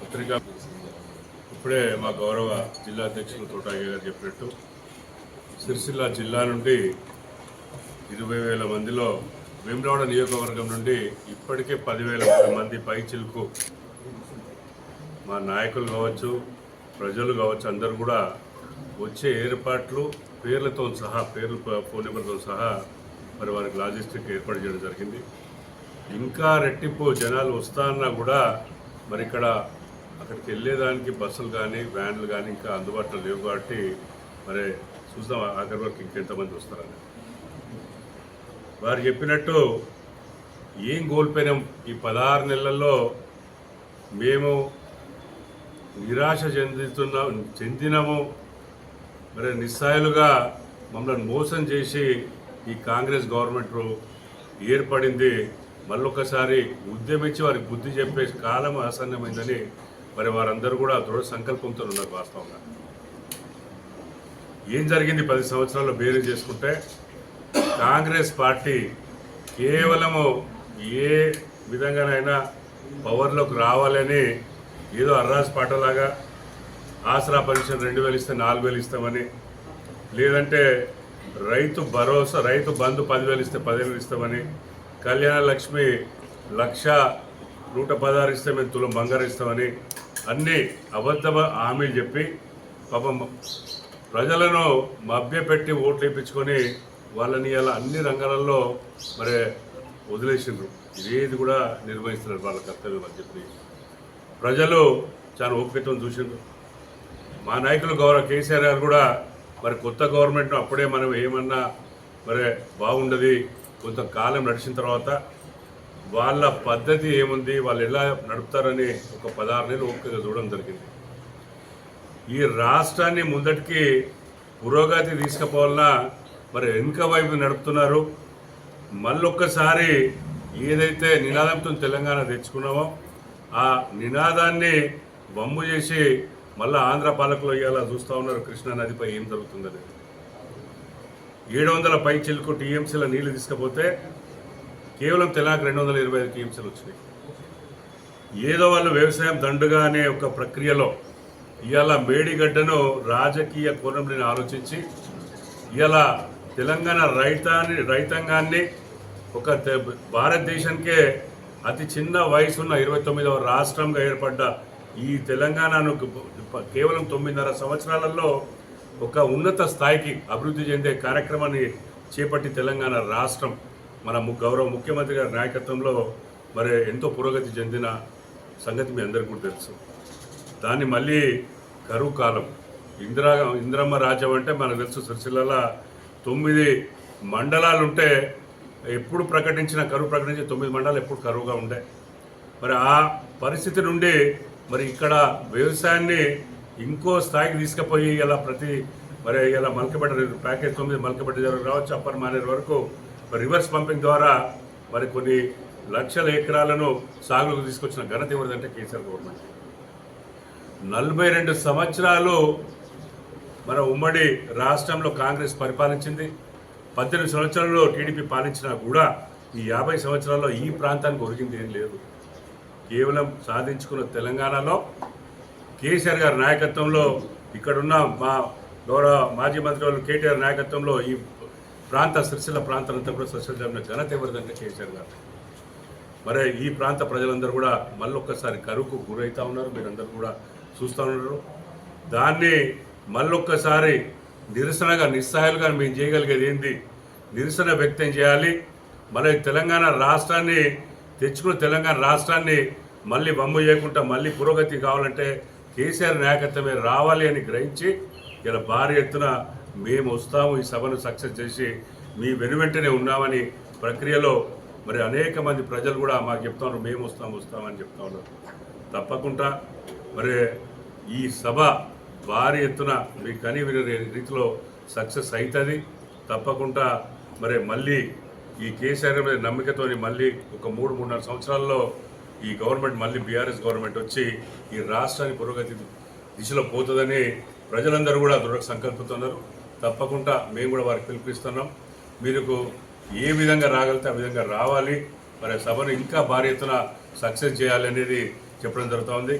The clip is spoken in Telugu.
పత్రికా. ఇప్పుడే మా గౌరవ జిల్లా అధ్యక్షులు తోటాగి గారు చెప్పినట్టు సిరిసిల్ల జిల్లా నుండి ఇరవై వేల మందిలో భీమరావడ నియోజకవర్గం నుండి ఇప్పటికే పదివేల మంది పై చిలుకు మా నాయకులు కావచ్చు ప్రజలు కావచ్చు అందరూ కూడా వచ్చే ఏర్పాట్లు పేర్లతో సహా పేర్లు ఫోన్ నెంబర్తో సహా మరి వారికి లాజిస్టిక్ ఏర్పాటు చేయడం జరిగింది. ఇంకా రెట్టింపు జనాలు వస్తా అన్నా కూడా మరి ఇక్కడ అక్కడికి వెళ్ళేదానికి బస్సులు కానీ వ్యాన్లు కానీ ఇంకా అందుబాటులో లేవు కాబట్టి మరి చూద్దాం ఆఖరి వరకు ఇంకెంతమంది వస్తారని. వారు చెప్పినట్టు ఏం కోల్పోయినాం ఈ పదహారు నెలల్లో మేము నిరాశ చెందుతున్నాం చెందినము. మరి నిస్సాయులుగా మమ్మల్ని మోసం చేసి ఈ కాంగ్రెస్ గవర్నమెంట్ ఏర్పడింది. మళ్ళొకసారి ఉద్యమించి వారికి బుద్ధి చెప్పే కాలం ఆసన్నమైందని మరి వారందరూ కూడా దృఢ సంకల్పంతో ఉన్నారు వాస్తవంగా. ఏం జరిగింది పది సంవత్సరాల్లో బేరీ చేసుకుంటే కాంగ్రెస్ పార్టీ కేవలము ఏ విధంగానైనా పవర్లోకి రావాలని ఏదో అర్రాజ్ పాటలాగా ఆసరా పెన్షన్ రెండు వేలు ఇస్తే నాలుగు వేలు ఇస్తామని లేదంటే రైతు భరోసా రైతు బంధు పదివేలు ఇస్తే పదివేలు ఇస్తామని కళ్యాణ లక్ష్మి లక్ష నూట పదహారు ఇస్తే మేము తులం బంగారు ఇస్తామని అన్ని అబద్ధ హామీలు చెప్పి పాపం ప్రజలను మభ్యపెట్టి ఓట్లు వేయించుకొని వాళ్ళని ఇలా అన్ని రంగాలలో మరి వదిలేసిండ్రు. ఇదేది కూడా నిర్వహిస్తున్నారు వాళ్ళ కర్తవ్యం అని చెప్పి. ప్రజలు చాలా ఓపికతో చూసిండ్రు. మా నాయకులు గౌరవ కేసీఆర్ గారు కూడా మరి కొత్త గవర్నమెంట్ అప్పుడే మనం ఏమన్నా మరి బాగుండదు కొంతకాలం నడిచిన తర్వాత వాళ్ళ పద్ధతి ఏముంది? వాళ్ళు ఎలా నడుపుతారని ఒక పదహారు నెలలు ఓపికగా చూడడం జరిగింది. ఈ రాష్ట్రాన్ని ముందటికి పురోగతి తీసుకుపోవాలన్నా మరి వెనుక వైపు నడుపుతున్నారు. మళ్ళొక్కసారి ఏదైతే నినాదంతో తెలంగాణ తెచ్చుకున్నామో ఆ నినాదాన్ని బొమ్ము చేసి మళ్ళీ ఆంధ్ర పాలకులు ఇవాళ చూస్తూ ఉన్నారు కృష్ణా నదిపై ఏం జరుగుతుందని ఏడు వందల పై చిలుకు టీఎంసీల నీళ్ళు తీసుకపోతే కేవలం తెలంగాణ రెండు వందల ఇరవై ఐదు టీఎంసీలు వచ్చినాయి. ఏదో వాళ్ళు వ్యవసాయం దండుగా అనే ఒక ప్రక్రియలో ఇవాళ మేడిగడ్డను రాజకీయ కోణంలో ఆలోచించి ఇవాళ తెలంగాణ రైతాన్ని రైతాంగాన్ని ఒక భారతదేశానికే అతి చిన్న వయసున్న ఇరవై తొమ్మిదవ రాష్ట్రంగా ఏర్పడ్డ ఈ తెలంగాణను కేవలం తొమ్మిదిన్నర సంవత్సరాలలో ఒక ఉన్నత స్థాయికి అభివృద్ధి చెందే కార్యక్రమాన్ని చేపట్టి తెలంగాణ రాష్ట్రం మన ము- గౌరవ ముఖ్యమంత్రి గారి నాయకత్వంలో మరి ఎంతో పురోగతి చెందిన సంగతి మీ అందరికీ కూడా తెలుసు. దాన్ని మళ్ళీ కరువు కాలం. ఇందిరా ఇందిరమ్మ రాజ్యం అంటే మనకు తెలుసు సిరిసిల్లలో తొమ్మిది మండలాలు ఉంటే ఎప్పుడు ప్రకటించిన కరువు ప్రకటించిన తొమ్మిది మండలాలు ఎప్పుడు కరువుగా ఉండే. మరి ఆ పరిస్థితి నుండి మరి ఇక్కడ వ్యవసాయాన్ని ఇంకో స్థాయికి తీసుకుపోయి ఇలా ప్రతి మరి ఇలా మలకబెట్ట ప్యాకేజ్ తొమ్మిది మలకబెట్ట దగ్గర రావచ్చు అప్పర్ మానేరు వరకు రివర్స్ పంపింగ్ ద్వారా మరి కొన్ని లక్షల ఎకరాలను సాగులకు తీసుకొచ్చిన ఘనత ఎవరిదంటే కేసీఆర్ గవర్నమెంట్. నలభై రెండు సంవత్సరాలు మన ఉమ్మడి రాష్ట్రంలో కాంగ్రెస్ పరిపాలించింది. పద్దెనిమిది సంవత్సరాల్లో టీడీపీ పాలించినా కూడా ఈ యాభై సంవత్సరాల్లో ఈ ప్రాంతానికి ఒరిగింది ఏం లేదు. కేవలం సాధించుకున్న తెలంగాణలో కేసీఆర్ గారి నాయకత్వంలో ఇక్కడున్న మా గౌరవ మాజీ మంత్రి వాళ్ళు కేటీఆర్ నాయకత్వంలో ఈ ప్రాంత సిరిసిల్ల ప్రాంతాలంతా కూడా కూడా సస్యజామిన ఘనత ఎవరిదంటే కేసీఆర్ గారు మరి ఈ ప్రాంత ప్రజలందరూ కూడా మళ్ళొక్కసారి కరువుకు గురవుతూ ఉన్నారు. మీరందరూ కూడా చూస్తూ ఉన్నారు. దాన్ని మళ్ళొక్కసారి నిరసనగా నిస్సహాయాలుగా మేము చేయగలిగేది ఏంది? నిరసన వ్యక్తం చేయాలి. మళ్ళీ తెలంగాణ రాష్ట్రాన్ని తెచ్చుకున్న తెలంగాణ రాష్ట్రాన్ని మళ్ళీ బొమ్మ చేయకుండా మళ్ళీ పురోగతి కావాలంటే కేసీఆర్ నాయకత్వమే రావాలి అని గ్రహించి ఇలా భారీ ఎత్తున మేము వస్తాము ఈ సభను సక్సెస్ చేసి మీ వెనువెంటనే ఉన్నామని ప్రక్రియలో మరి అనేక మంది ప్రజలు కూడా మాకు చెప్తాను మేము వస్తాం వస్తామని చెప్తా ఉన్నారు తప్పకుండా మరి ఈ సభ భారీ ఎత్తున మీ కని రీతిలో సక్సెస్ అవుతుంది తప్పకుండా మరి మళ్ళీ ఈ కేసీఆర్ మీద నమ్మికతోని మళ్ళీ ఒక మూడు మూడున్నర సంవత్సరాల్లో ఈ గవర్నమెంట్ మళ్ళీ బీఆర్ఎస్ గవర్నమెంట్ వచ్చి ఈ రాష్ట్రాన్ని పురోగతి దిశలో పోతుందని ప్రజలందరూ కూడా దృఢ సంకల్పిస్తున్నారు తప్పకుండా మేము కూడా వారికి పిలిపిస్తున్నాం. మీకు ఏ విధంగా రాగలితే ఆ విధంగా రావాలి. మరి సభను ఇంకా భారీ ఎత్తున సక్సెస్ చేయాలి అనేది చెప్పడం జరుగుతూ ఉంది